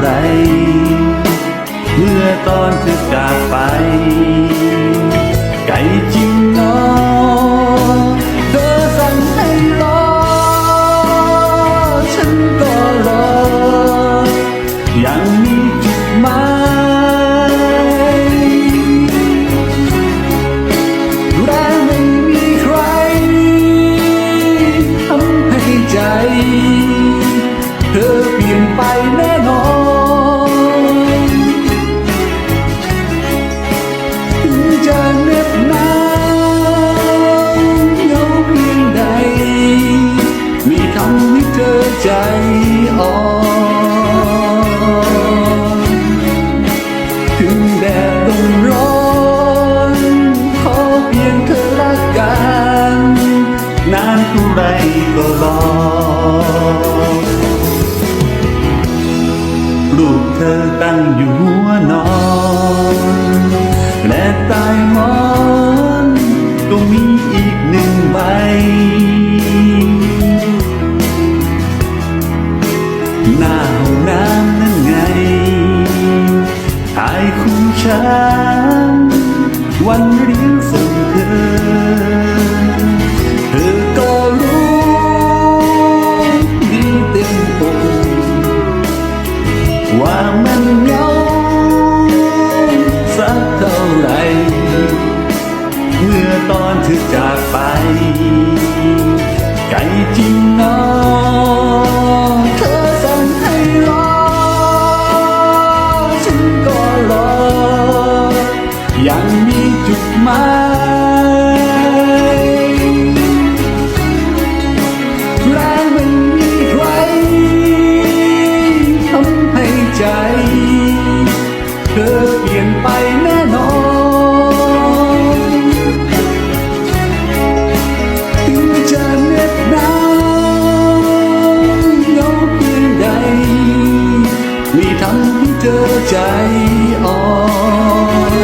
ไร เมื่อตอนเธอจากไป ไก่จริงเนอเธอสั่งให้รอ ฉันก็รอ ยังมีจุดหมายและไม่มีใครทำให้ใจ ลมร้อนขอเพียงเธอละกันนานเท่าไรก็รอลูกเธอตั้งอยู่หัวนอนและใต้หมอนก็มีอีกหนึ่งใบหน้าห้องน้ำ ฉันวันเรียนส่ เธอเปลี่ยนไปแน่นอนถึงจะเหน็บหนาวเหงาเพียงใดมีทำให้เธอใจอ่อน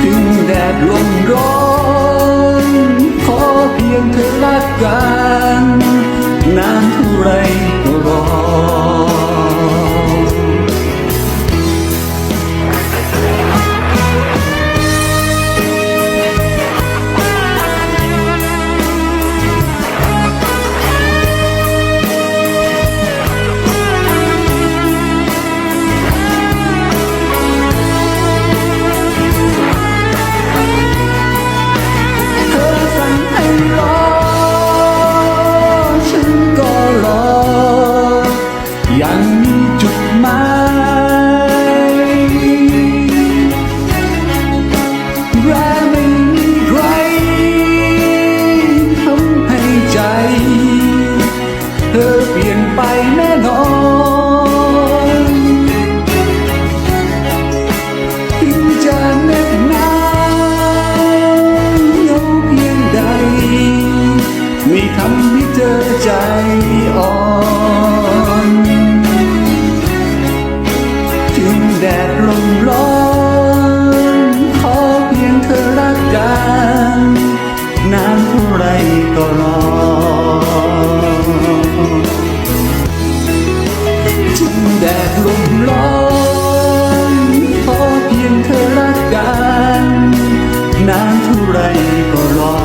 ถึงแดดลมร้อนขอเพียงเธอละกัน เธอใจอ่อนถึงแดดลมร้อนขอเพียงเธอรักกันนานเท่าไรก็รอถึงแดดลมร้อนขอเพียงเธอรักกันนานเท่าไรก็รอ